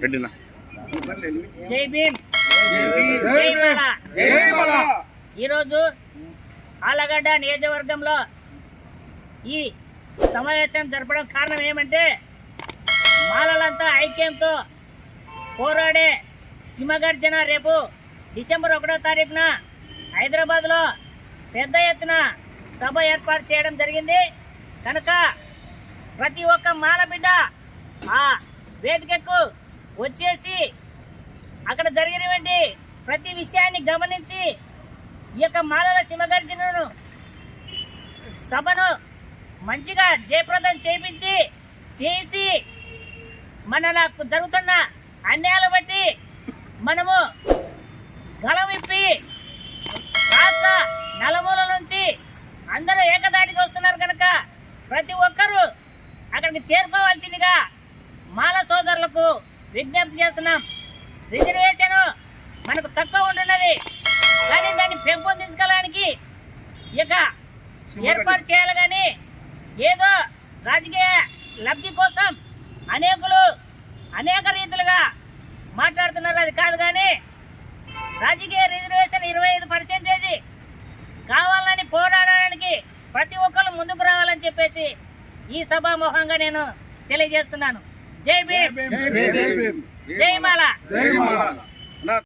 పెట్టినా. జై భీమ్. జై మాల ఈరోజు ఆలగడ్డ నియోజకవర్గంలో ఈ సమావేశం జరపడం కారణం ఏమంటే మాలలంతా ఐక్యంతో పోరాడే సింహగర్జన రేపు డిసెంబర్ ఒకటో తారీఖున హైదరాబాద్లో పెద్ద ఎత్తున సభ ఏర్పాటు చేయడం జరిగింది. కనుక ప్రతి ఒక్క మాల బిడ్డ ఆ వేదికకు వచ్చేసి అక్కడ జరిగినటువంటి ప్రతి విషయాన్ని గమనించి ఈ యొక్క మాలల సింహగర్జనను సభను మంచిగా జయప్రదం చేపించి చేసి మన నాకు జరుగుతున్న అన్యాయాలు బట్టి మనము గలవిప్పి రాష్ట్ర నలుమూల నుంచి అందరూ ఏకదాటికి వస్తున్నారు కనుక ప్రతి ఒక్కరూ అక్కడికి చేరుకోవాల్సిందిగా మాల సోదరులకు విజ్ఞప్తి చేస్తున్నాం. రిజర్వేషన్ మనకు తక్కువ ఉంటున్నది. కానీ దాన్ని పెంపొందించుకోవడానికి ఇక ఏర్పాటు చేయాలి కానీ ఏదో రాజకీయ లబ్ధి కోసం అనేకులు అనేక రీతిలుగా మాట్లాడుతున్నారు. అది కాదు కానీ రాజకీయ రిజర్వేషన్ ఇరవై ఐదు పర్సెంటేజీ కావాలని పోరాడడానికి ప్రతి ఒక్కరు ముందుకు రావాలని చెప్పేసి ఈ సభాముఖంగా నేను తెలియజేస్తున్నాను. జై భీమ్. జై మాల. జై మాల.